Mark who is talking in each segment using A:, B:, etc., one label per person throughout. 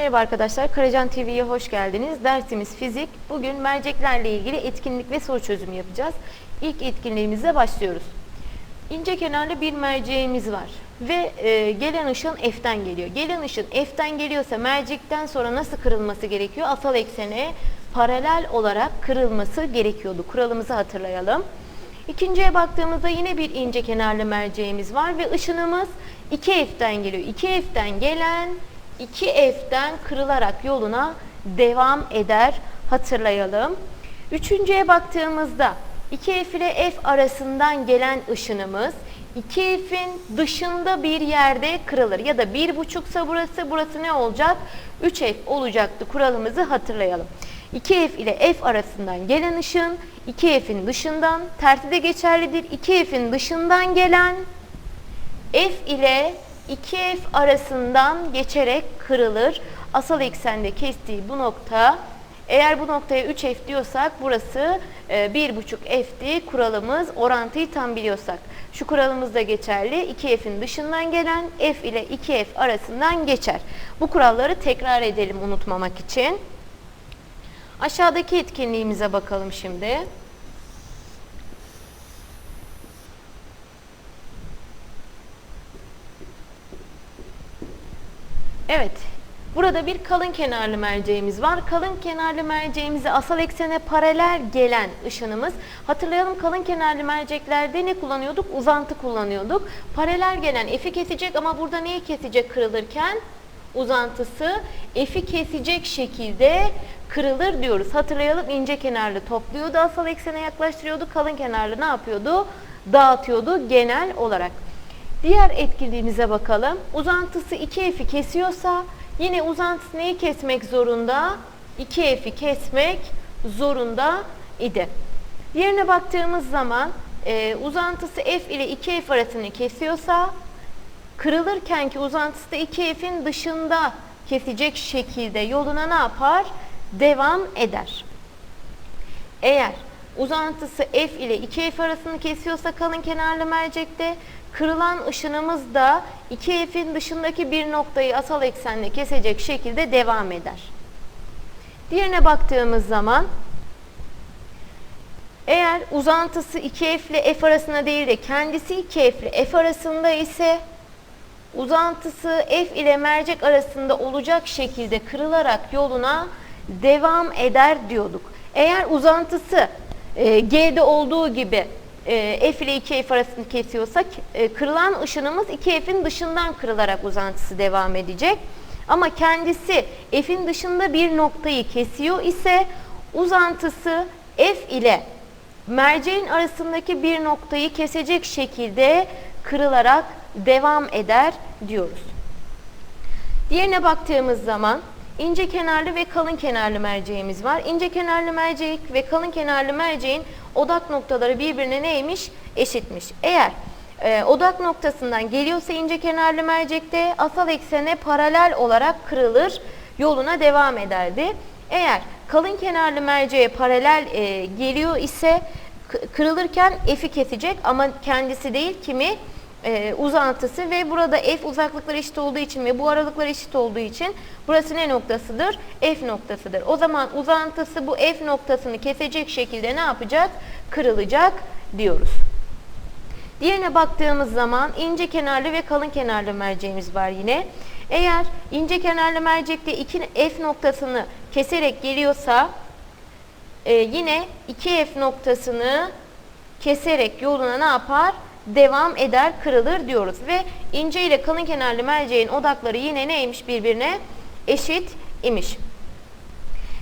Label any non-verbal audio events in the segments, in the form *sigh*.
A: Merhaba arkadaşlar, Karacan TV'ye hoş geldiniz. Dersimiz fizik. Bugün merceklerle ilgili etkinlik ve soru çözümü yapacağız. İlk etkinliğimize başlıyoruz. İnce kenarlı bir merceğimiz var ve e, gelen ışın F'ten geliyor. Gelen ışın F'ten geliyorsa mercekten sonra nasıl kırılması gerekiyor? Asal eksene paralel olarak kırılması gerekiyordu. Kuralımızı hatırlayalım. İkinciye baktığımızda yine bir ince kenarlı merceğimiz var ve ışınımız 2F'den geliyor. 2F'den gelen 2F'den kırılarak yoluna devam eder. Hatırlayalım. Üçüncüye baktığımızda 2F ile F arasından gelen ışınımız 2F'in dışında bir yerde kırılır. Ya da 1,5'sa burası, burası ne olacak? 3F olacaktı. Kuralımızı hatırlayalım. 2F ile F arasından gelen ışın 2F'in dışından, tersi de geçerlidir. 2F'in dışından gelen F ile 2F arasından geçerek kırılır. Asal eksende kestiği bu nokta eğer bu noktaya 3F diyorsak burası e, 1,5 F'ti. Kuralımız orantıyı tam biliyorsak. Şu kuralımız da geçerli. 2F'in dışından gelen F ile 2F arasından geçer. Bu kuralları tekrar edelim unutmamak için. Aşağıdaki etkinliğimize bakalım şimdi. Evet. Burada bir kalın kenarlı merceğimiz var. Kalın kenarlı merceğimize asal eksene paralel gelen ışınımız. Hatırlayalım kalın kenarlı merceklerde ne kullanıyorduk? Uzantı kullanıyorduk. Paralel gelen F'i kesecek ama burada neyi kesecek kırılırken? Uzantısı F'i kesecek şekilde kırılır diyoruz. Hatırlayalım ince kenarlı topluyordu, asal eksene yaklaştırıyordu. Kalın kenarlı ne yapıyordu? Dağıtıyordu genel olarak. Diğer etkinliğimize bakalım. Uzantısı 2F'i kesiyorsa yine uzantısı neyi kesmek zorunda? 2F'i kesmek zorunda idi. Diğerine baktığımız zaman e, uzantısı F ile 2F arasını kesiyorsa kırılırken ki uzantısı da 2F'in dışında kesecek şekilde yoluna ne yapar? Devam eder. Eğer uzantısı F ile 2F arasını kesiyorsa kalın kenarlı mercekte kırılan ışınımız da 2F'in dışındaki bir noktayı asal eksenle kesecek şekilde devam eder. Diğerine baktığımız zaman eğer uzantısı 2F ile F arasında değil de kendisi 2F ile F arasında ise uzantısı F ile mercek arasında olacak şekilde kırılarak yoluna devam eder diyorduk. Eğer uzantısı e, G'de olduğu gibi e, F ile 2F arasını kesiyorsak e, kırılan ışınımız 2F'in dışından kırılarak uzantısı devam edecek. Ama kendisi F'in dışında bir noktayı kesiyor ise uzantısı F ile merceğin arasındaki bir noktayı kesecek şekilde kırılarak devam eder diyoruz. Diğerine baktığımız zaman ince kenarlı ve kalın kenarlı merceğimiz var. İnce kenarlı mercek ve kalın kenarlı merceğin odak noktaları birbirine neymiş? Eşitmiş. Eğer e, odak noktasından geliyorsa ince kenarlı mercekte asal eksene paralel olarak kırılır, yoluna devam ederdi. Eğer kalın kenarlı merceğe paralel e, geliyor ise kırılırken F'i kesecek ama kendisi değil kimi? E, uzantısı ve burada f uzaklıkları eşit olduğu için ve bu aralıklar eşit olduğu için burası ne noktasıdır? F noktasıdır. O zaman uzantısı bu f noktasını kesecek şekilde ne yapacak? Kırılacak diyoruz. Diğerine baktığımız zaman ince kenarlı ve kalın kenarlı merceğimiz var yine. Eğer ince kenarlı mercekte iki f noktasını keserek geliyorsa e, yine 2f noktasını keserek yoluna ne yapar? Devam eder, kırılır diyoruz. Ve ince ile kalın kenarlı merceğin odakları yine neymiş birbirine? Eşit imiş.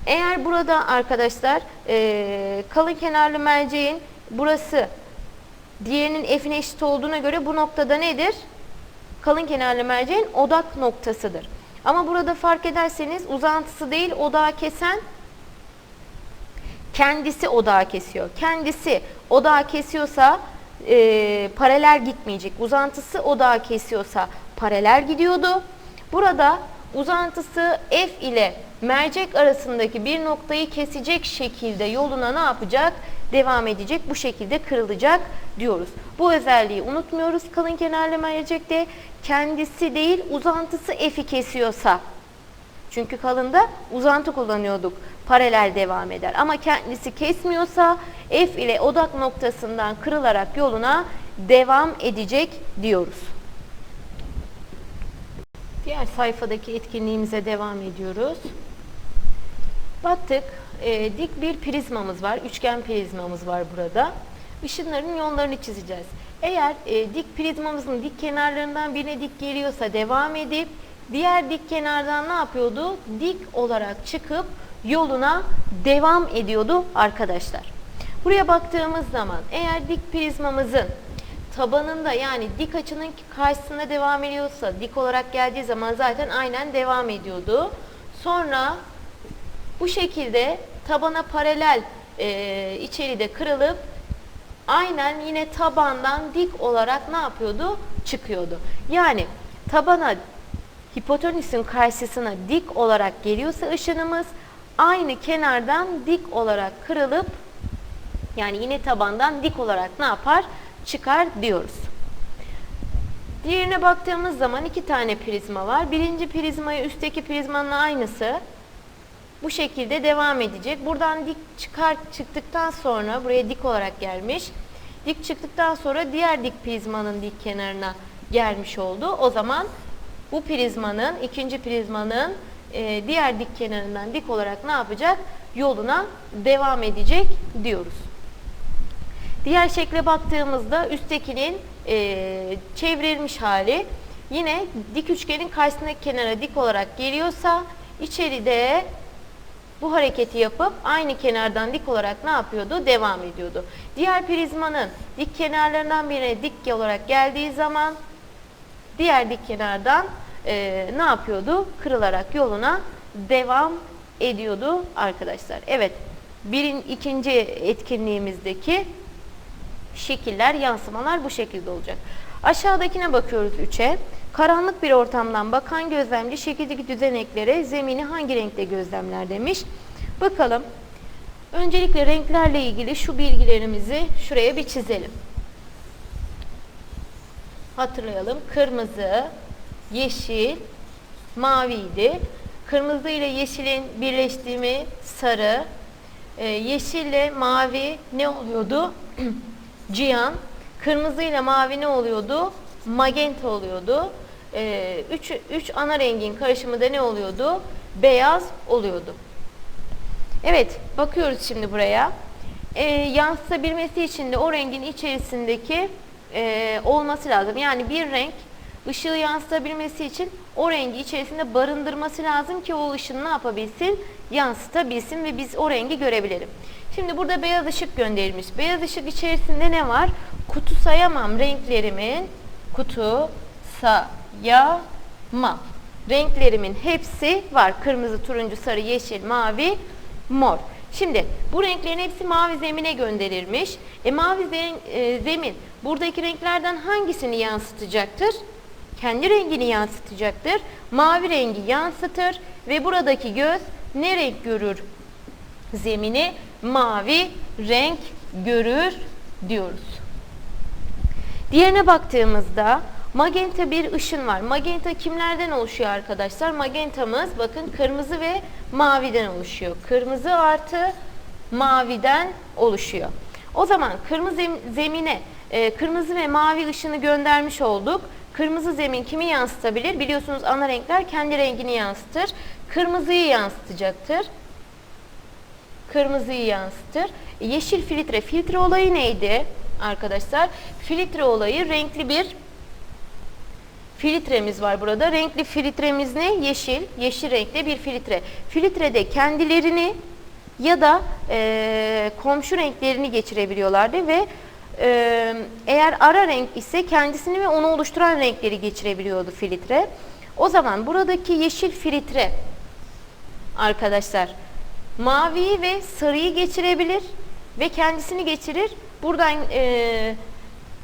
A: Eğer burada arkadaşlar e, kalın kenarlı merceğin burası diğerinin f'ine eşit olduğuna göre bu noktada nedir? Kalın kenarlı merceğin odak noktasıdır. Ama burada fark ederseniz uzantısı değil odağı kesen kendisi odağı kesiyor. Kendisi odağı kesiyorsa e, paralel gitmeyecek. Uzantısı odağı kesiyorsa paralel gidiyordu. Burada uzantısı F ile mercek arasındaki bir noktayı kesecek şekilde yoluna ne yapacak? Devam edecek. Bu şekilde kırılacak diyoruz. Bu özelliği unutmuyoruz. Kalın kenarlı mercekte kendisi değil uzantısı F'i kesiyorsa Çünkü kalında uzantı kullanıyorduk. Paralel devam eder. Ama kendisi kesmiyorsa F ile odak noktasından kırılarak yoluna devam edecek diyoruz. Diğer sayfadaki etkinliğimize devam ediyoruz. Baktık, e, dik bir prizmamız var, üçgen prizmamız var burada. Işınların yollarını çizeceğiz. Eğer e, dik prizmamızın dik kenarlarından birine dik geliyorsa devam edip diğer dik kenardan ne yapıyordu? Dik olarak çıkıp yoluna devam ediyordu arkadaşlar. Buraya baktığımız zaman eğer dik prizmamızın tabanında yani dik açının karşısında devam ediyorsa dik olarak geldiği zaman zaten aynen devam ediyordu. Sonra bu şekilde tabana paralel e, içeride kırılıp aynen yine tabandan dik olarak ne yapıyordu? Çıkıyordu. Yani tabana hipotenüsün karşısına dik olarak geliyorsa ışınımız aynı kenardan dik olarak kırılıp yani yine tabandan dik olarak ne yapar? Çıkar diyoruz. Diğerine baktığımız zaman iki tane prizma var. Birinci prizmayı üstteki prizmanın aynısı. Bu şekilde devam edecek. Buradan dik çıkar çıktıktan sonra buraya dik olarak gelmiş. Dik çıktıktan sonra diğer dik prizmanın dik kenarına gelmiş oldu. O zaman bu prizmanın, ikinci prizmanın e, diğer dik kenarından dik olarak ne yapacak? Yoluna devam edecek diyoruz. Diğer şekle baktığımızda üsttekinin e, çevrilmiş hali yine dik üçgenin karşısındaki kenara dik olarak geliyorsa içeride bu hareketi yapıp aynı kenardan dik olarak ne yapıyordu? Devam ediyordu. Diğer prizmanın dik kenarlarından birine dik olarak geldiği zaman diğer dik kenardan e, ne yapıyordu? Kırılarak yoluna devam ediyordu arkadaşlar. Evet, birin ikinci etkinliğimizdeki şekiller, yansımalar bu şekilde olacak. Aşağıdakine bakıyoruz 3'e. Karanlık bir ortamdan bakan gözlemci şekildeki düzeneklere zemini hangi renkte gözlemler demiş. Bakalım. Öncelikle renklerle ilgili şu bilgilerimizi şuraya bir çizelim. Hatırlayalım. Kırmızı, yeşil, maviydi. Kırmızı ile yeşilin birleştiğimi sarı, ee, yeşille mavi ne oluyordu? *clears throat* Cihan. Kırmızı ile mavi ne oluyordu? Magenta oluyordu. Ee, üç, üç ana rengin karışımı da ne oluyordu? Beyaz oluyordu. Evet, bakıyoruz şimdi buraya. Ee, yansıtabilmesi için de o rengin içerisindeki e, olması lazım. Yani bir renk ışığı yansıtabilmesi için o rengi içerisinde barındırması lazım ki o ışını ne yapabilsin? Yansıtabilsin ve biz o rengi görebilelim. Şimdi burada beyaz ışık gönderilmiş. Beyaz ışık içerisinde ne var? Kutu sayamam renklerimin kutu sayamam. Renklerimin hepsi var. Kırmızı, turuncu, sarı, yeşil, mavi, mor. Şimdi bu renklerin hepsi mavi zemine gönderilmiş. E mavi e, zemin buradaki renklerden hangisini yansıtacaktır? Kendi rengini yansıtacaktır. Mavi rengi yansıtır ve buradaki göz ne renk görür? Zemini mavi renk görür diyoruz. Diğerine baktığımızda magenta bir ışın var. Magenta kimlerden oluşuyor arkadaşlar? Magentamız bakın kırmızı ve maviden oluşuyor. Kırmızı artı maviden oluşuyor. O zaman kırmızı zemine e, kırmızı ve mavi ışını göndermiş olduk. Kırmızı zemin kimi yansıtabilir? Biliyorsunuz ana renkler kendi rengini yansıtır. Kırmızıyı yansıtacaktır. Kırmızıyı yansıtır. Yeşil filtre. Filtre olayı neydi arkadaşlar? Filtre olayı renkli bir filtremiz var burada. Renkli filtremiz ne? Yeşil. Yeşil renkli bir filtre. Filtrede kendilerini ya da e, komşu renklerini geçirebiliyorlardı ve e, eğer ara renk ise kendisini ve onu oluşturan renkleri geçirebiliyordu filtre. O zaman buradaki yeşil filtre arkadaşlar maviyi ve sarıyı geçirebilir ve kendisini geçirir. Buradan e,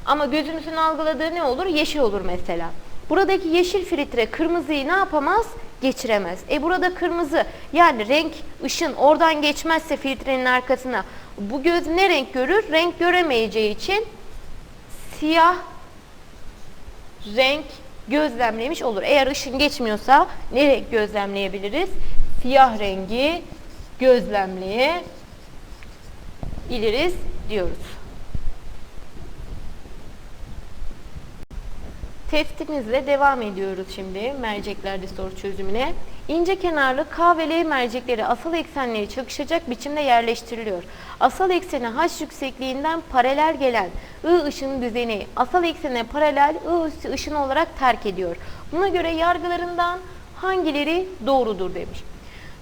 A: ama gözümüzün algıladığı ne olur? Yeşil olur mesela. Buradaki yeşil filtre kırmızıyı ne yapamaz? Geçiremez. E burada kırmızı yani renk, ışın oradan geçmezse filtrenin arkasına bu göz ne renk görür? Renk göremeyeceği için siyah renk gözlemlemiş olur. Eğer ışın geçmiyorsa ne renk gözlemleyebiliriz? Siyah rengi gözlemleyebiliriz diyoruz. Testimizle devam ediyoruz şimdi merceklerde soru çözümüne. İnce kenarlı K ve L mercekleri asal eksenleri çakışacak biçimde yerleştiriliyor. Asal eksene H yüksekliğinden paralel gelen I ışın düzeni asal eksene paralel I ışın olarak terk ediyor. Buna göre yargılarından hangileri doğrudur demiş.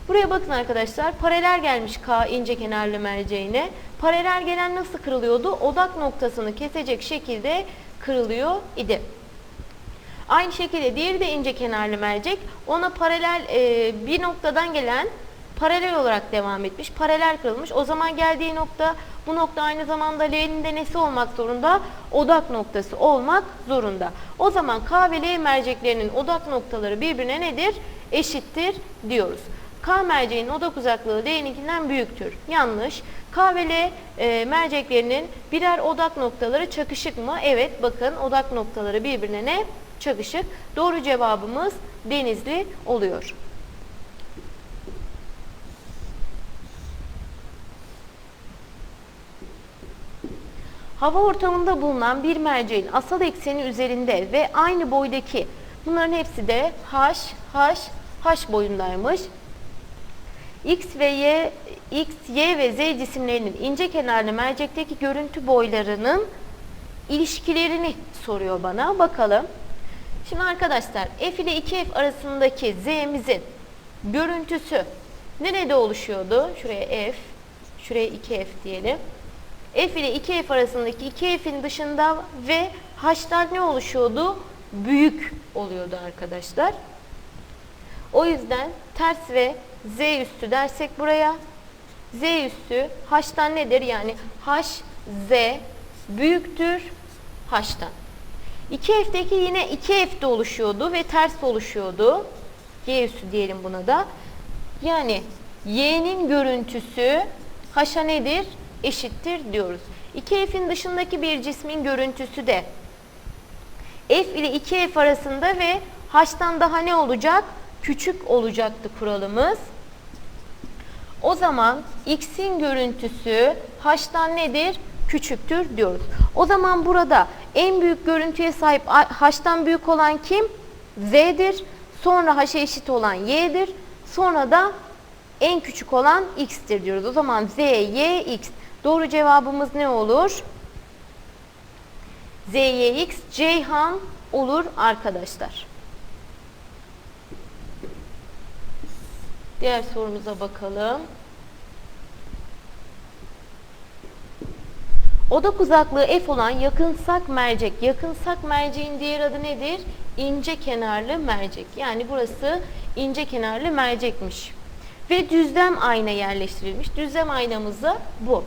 A: Buraya bakın arkadaşlar paralel gelmiş K ince kenarlı merceğine. Paralel gelen nasıl kırılıyordu? Odak noktasını kesecek şekilde kırılıyor idi. Aynı şekilde diğeri de ince kenarlı mercek. Ona paralel e, bir noktadan gelen paralel olarak devam etmiş. Paralel kırılmış. O zaman geldiği nokta bu nokta aynı zamanda L'nin de nesi olmak zorunda? Odak noktası olmak zorunda. O zaman K ve L merceklerinin odak noktaları birbirine nedir? Eşittir diyoruz. K merceğinin odak uzaklığı L'ninkinden büyüktür. Yanlış. K ve L e, merceklerinin birer odak noktaları çakışık mı? Evet bakın odak noktaları birbirine ne? Çakışık. Doğru cevabımız Denizli oluyor. Hava ortamında bulunan bir merceğin asal ekseni üzerinde ve aynı boydaki bunların hepsi de H, H, H boyundaymış. X ve Y, X, Y ve Z cisimlerinin ince kenarlı mercekteki görüntü boylarının ilişkilerini soruyor bana. Bakalım. Şimdi arkadaşlar F ile 2F arasındaki Z'mizin görüntüsü nerede oluşuyordu? Şuraya F, şuraya 2F diyelim. F ile 2F arasındaki 2F'in dışında ve H'tan ne oluşuyordu? Büyük oluyordu arkadaşlar. O yüzden ters ve Z üstü dersek buraya Z üstü H'tan nedir? Yani H, Z büyüktür H'tan. 2F'deki yine 2F'de oluşuyordu ve ters oluşuyordu. Y üstü diyelim buna da. Yani Y'nin görüntüsü H'a nedir? Eşittir diyoruz. 2F'in dışındaki bir cismin görüntüsü de F ile 2F arasında ve H'tan daha ne olacak? Küçük olacaktı kuralımız. O zaman X'in görüntüsü H'tan nedir? Küçüktür diyoruz. O zaman burada en büyük görüntüye sahip H'tan büyük olan kim? Z'dir. Sonra H'a eşit olan Y'dir. Sonra da en küçük olan X'tir diyoruz. O zaman Z, Y, X. Doğru cevabımız ne olur? Z, Y, X, Ceyhan olur arkadaşlar. Diğer sorumuza bakalım. Odak uzaklığı f olan yakınsak mercek. Yakınsak merceğin diğer adı nedir? İnce kenarlı mercek. Yani burası ince kenarlı mercekmiş. Ve düzlem ayna yerleştirilmiş. Düzlem aynamızı bu.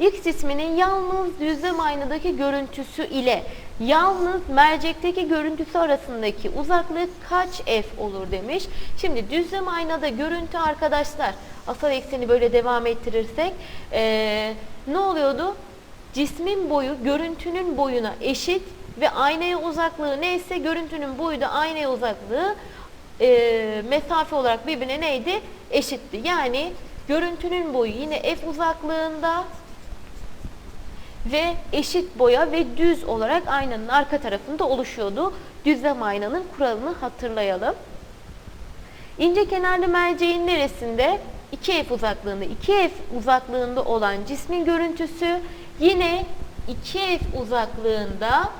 A: X cisminin yalnız düzlem aynadaki görüntüsü ile yalnız mercekteki görüntüsü arasındaki uzaklık kaç f olur demiş. Şimdi düzlem aynada görüntü arkadaşlar asal ekseni böyle devam ettirirsek ee, ne oluyordu? Cismin boyu görüntünün boyuna eşit ve aynaya uzaklığı neyse görüntünün boyu da aynaya uzaklığı e, mesafe olarak birbirine neydi? Eşitti. Yani görüntünün boyu yine f uzaklığında ve eşit boya ve düz olarak aynanın arka tarafında oluşuyordu. Düzlem aynanın kuralını hatırlayalım. İnce kenarlı merceğin neresinde? 2F uzaklığında. 2F uzaklığında olan cismin görüntüsü yine 2F uzaklığında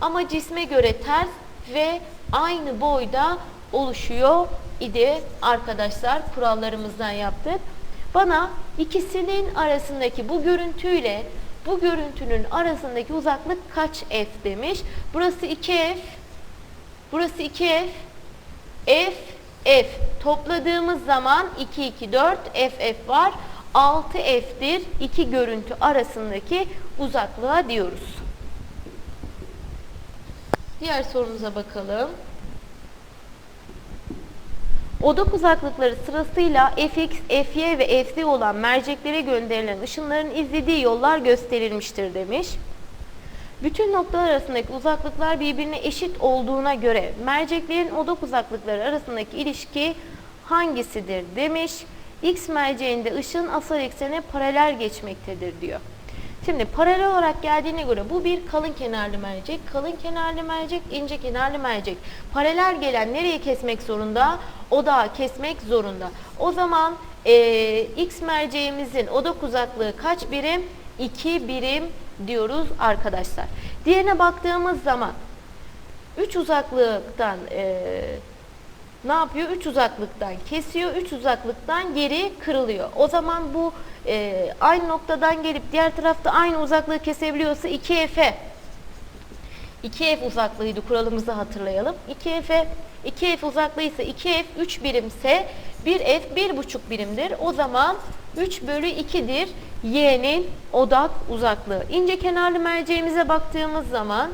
A: ama cisme göre ters ve aynı boyda oluşuyor idi arkadaşlar. Kurallarımızdan yaptık. Bana ikisinin arasındaki bu görüntüyle bu görüntünün arasındaki uzaklık kaç f demiş. Burası 2f. Burası 2f. f f topladığımız zaman 2 2 4 f f var. 6 f'dir iki görüntü arasındaki uzaklığa diyoruz. Diğer sorumuza bakalım. Odak uzaklıkları sırasıyla fx, fy ve fz olan merceklere gönderilen ışınların izlediği yollar gösterilmiştir demiş. Bütün noktalar arasındaki uzaklıklar birbirine eşit olduğuna göre merceklerin odak uzaklıkları arasındaki ilişki hangisidir demiş. X merceğinde ışığın asal eksene paralel geçmektedir diyor. Şimdi paralel olarak geldiğine göre bu bir kalın kenarlı mercek. Kalın kenarlı mercek, ince kenarlı mercek. Paralel gelen nereye kesmek zorunda? Odağı kesmek zorunda. O zaman e, X merceğimizin odak uzaklığı kaç birim? 2 birim diyoruz arkadaşlar. Diğerine baktığımız zaman 3 uzaklıktan e, ne yapıyor? 3 uzaklıktan kesiyor, 3 uzaklıktan geri kırılıyor. O zaman bu e, aynı noktadan gelip diğer tarafta aynı uzaklığı kesebiliyorsa 2F'e 2F uzaklığıydı kuralımızı hatırlayalım. 2F'e 2F uzaklığı ise 2F 3 birimse 1F 1,5 birimdir. O zaman 3 bölü 2'dir Y'nin odak uzaklığı. İnce kenarlı merceğimize baktığımız zaman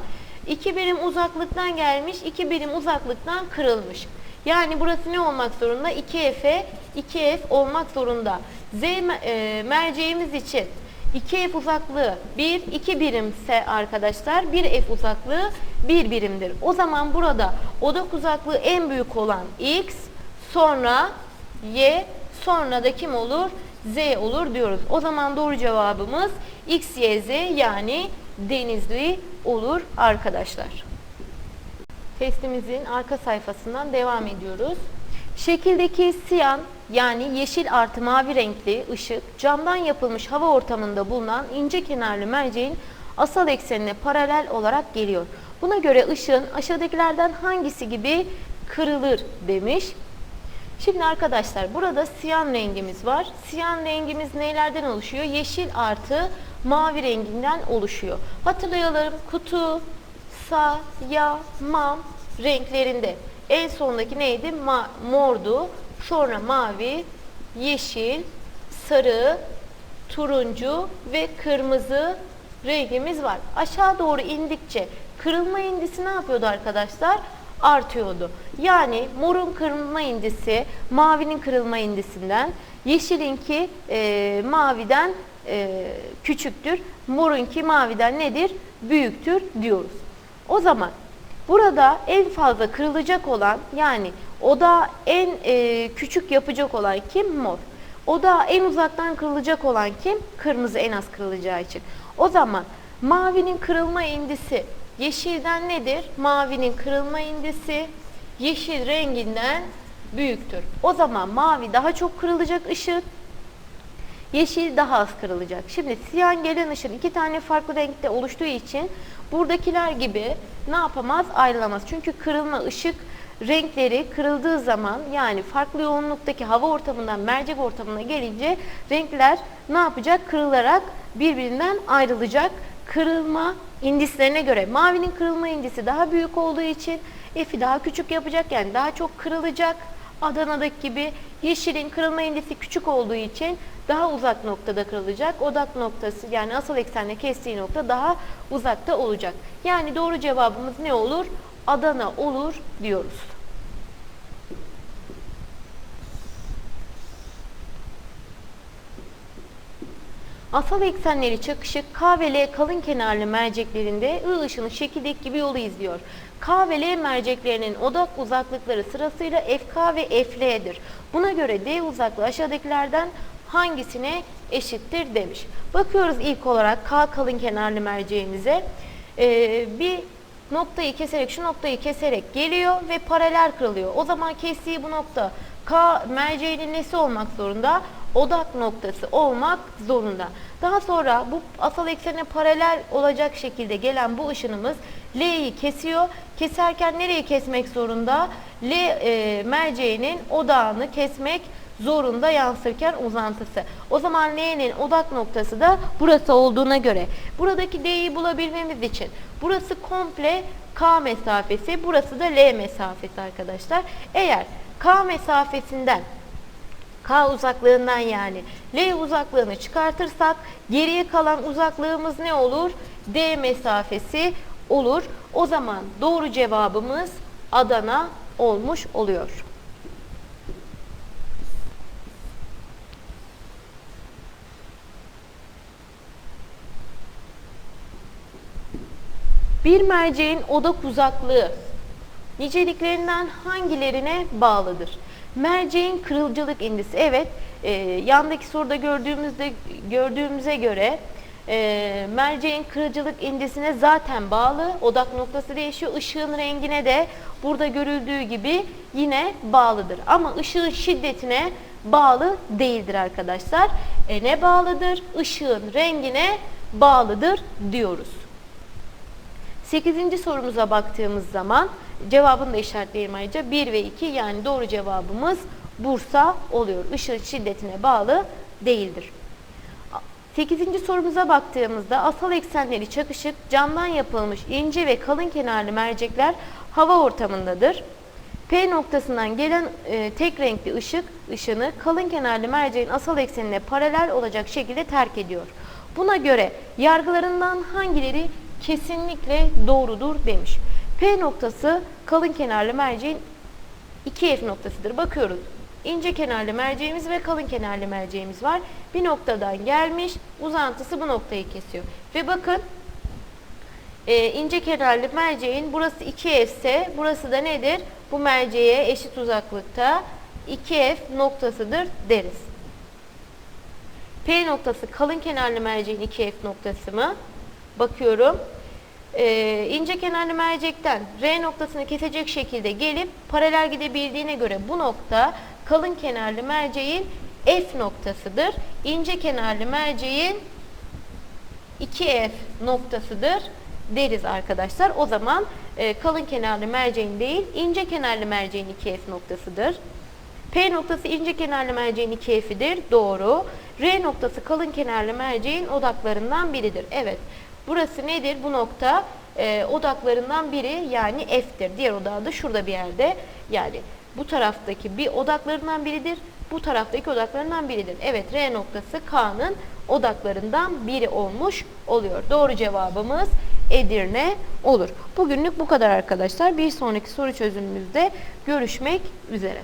A: 2 birim uzaklıktan gelmiş, 2 birim uzaklıktan kırılmış. Yani burası ne olmak zorunda? 2F'e 2F olmak zorunda. Z e, merceğimiz için 2F uzaklığı 1, 2 birimse arkadaşlar 1F uzaklığı 1 birimdir. O zaman burada odak uzaklığı en büyük olan X, sonra Y, sonra da kim olur? Z olur diyoruz. O zaman doğru cevabımız X, Y, Z yani Denizli olur arkadaşlar. Testimizin arka sayfasından devam ediyoruz. Şekildeki siyan yani yeşil artı mavi renkli ışık camdan yapılmış hava ortamında bulunan ince kenarlı merceğin asal eksenine paralel olarak geliyor. Buna göre ışığın aşağıdakilerden hangisi gibi kırılır demiş. Şimdi arkadaşlar burada siyan rengimiz var. Siyan rengimiz nelerden oluşuyor? Yeşil artı mavi renginden oluşuyor. Hatırlayalım kutu, sa, ya, mam renklerinde. En sondaki neydi? Ma mordu. Sonra mavi, yeşil, sarı, turuncu ve kırmızı rengimiz var. Aşağı doğru indikçe kırılma indisi ne yapıyordu arkadaşlar? Artıyordu. Yani morun kırılma indisi mavinin kırılma indisinden, yeşilinki e, maviden e, küçüktür, morunki maviden nedir? Büyüktür diyoruz. O zaman burada en fazla kırılacak olan yani oda en e, küçük yapacak olan kim? Mor. Oda en uzaktan kırılacak olan kim? Kırmızı en az kırılacağı için. O zaman mavinin kırılma indisi yeşilden nedir? Mavinin kırılma indisi yeşil renginden büyüktür. O zaman mavi daha çok kırılacak ışık, yeşil daha az kırılacak. Şimdi siyah gelen ışın iki tane farklı renkte oluştuğu için buradakiler gibi ne yapamaz? Ayrılamaz. Çünkü kırılma ışık renkleri kırıldığı zaman yani farklı yoğunluktaki hava ortamından mercek ortamına gelince renkler ne yapacak? Kırılarak birbirinden ayrılacak. Kırılma indislerine göre mavinin kırılma indisi daha büyük olduğu için F'i daha küçük yapacak yani daha çok kırılacak. Adana'daki gibi yeşilin kırılma indisi küçük olduğu için daha uzak noktada kırılacak. Odak noktası yani asıl eksenle kestiği nokta daha uzakta olacak. Yani doğru cevabımız ne olur? Adana olur diyoruz. Asal eksenleri çakışık K ve L kalın kenarlı merceklerinde I ışını şekildeki gibi yolu izliyor. K ve L merceklerinin odak uzaklıkları sırasıyla FK ve FL'dir. Buna göre D uzaklığı aşağıdakilerden hangisine eşittir demiş. Bakıyoruz ilk olarak K kalın kenarlı merceğimize. Ee, bir noktayı keserek şu noktayı keserek geliyor ve paralel kırılıyor. O zaman kestiği bu nokta K merceğinin nesi olmak zorunda? Odak noktası olmak zorunda. Daha sonra bu asal eksene paralel olacak şekilde gelen bu ışınımız L'yi kesiyor. Keserken nereyi kesmek zorunda? L e, merceğinin odağını kesmek zorunda yansırken uzantısı. O zaman L'nin odak noktası da burası olduğuna göre buradaki D'yi bulabilmemiz için burası komple K mesafesi, burası da L mesafesi arkadaşlar. Eğer K mesafesinden K uzaklığından yani L uzaklığını çıkartırsak geriye kalan uzaklığımız ne olur? D mesafesi olur. O zaman doğru cevabımız Adana olmuş oluyor. Bir merceğin odak uzaklığı niceliklerinden hangilerine bağlıdır? Merceğin kırılcılık indisi. Evet, e, yandaki soruda gördüğümüzde gördüğümüze göre e, merceğin kırılcılık indisine zaten bağlı. Odak noktası değişiyor. Işığın rengine de burada görüldüğü gibi yine bağlıdır. Ama ışığın şiddetine bağlı değildir arkadaşlar. E, ne bağlıdır? Işığın rengine bağlıdır diyoruz. 8. sorumuza baktığımız zaman cevabını da işaretleyelim ayrıca 1 ve 2 yani doğru cevabımız Bursa oluyor. Işığın şiddetine bağlı değildir. 8. sorumuza baktığımızda asal eksenleri çakışık camdan yapılmış ince ve kalın kenarlı mercekler hava ortamındadır. P noktasından gelen e, tek renkli ışık ışını kalın kenarlı merceğin asal eksenine paralel olacak şekilde terk ediyor. Buna göre yargılarından hangileri kesinlikle doğrudur demiş. P noktası kalın kenarlı merceğin 2F noktasıdır. Bakıyoruz. İnce kenarlı merceğimiz ve kalın kenarlı merceğimiz var. Bir noktadan gelmiş, uzantısı bu noktayı kesiyor. Ve bakın e, ince kenarlı merceğin burası 2F ise burası da nedir? Bu merceğe eşit uzaklıkta 2F noktasıdır deriz. P noktası kalın kenarlı merceğin 2F noktası mı? Bakıyorum. Ee, ince kenarlı mercekten R noktasını kesecek şekilde gelip paralel gidebildiğine göre bu nokta kalın kenarlı merceğin F noktasıdır. İnce kenarlı merceğin 2F noktasıdır deriz arkadaşlar. O zaman e, kalın kenarlı merceğin değil, ince kenarlı merceğin 2F noktasıdır. P noktası ince kenarlı merceğin 2F'idir. Doğru. R noktası kalın kenarlı merceğin odaklarından biridir. Evet. Burası nedir? Bu nokta e, odaklarından biri yani F'tir. Diğer odağı da şurada bir yerde. Yani bu taraftaki bir odaklarından biridir. Bu taraftaki odaklarından biridir. Evet R noktası K'nın odaklarından biri olmuş oluyor. Doğru cevabımız Edirne olur. Bugünlük bu kadar arkadaşlar. Bir sonraki soru çözümümüzde görüşmek üzere.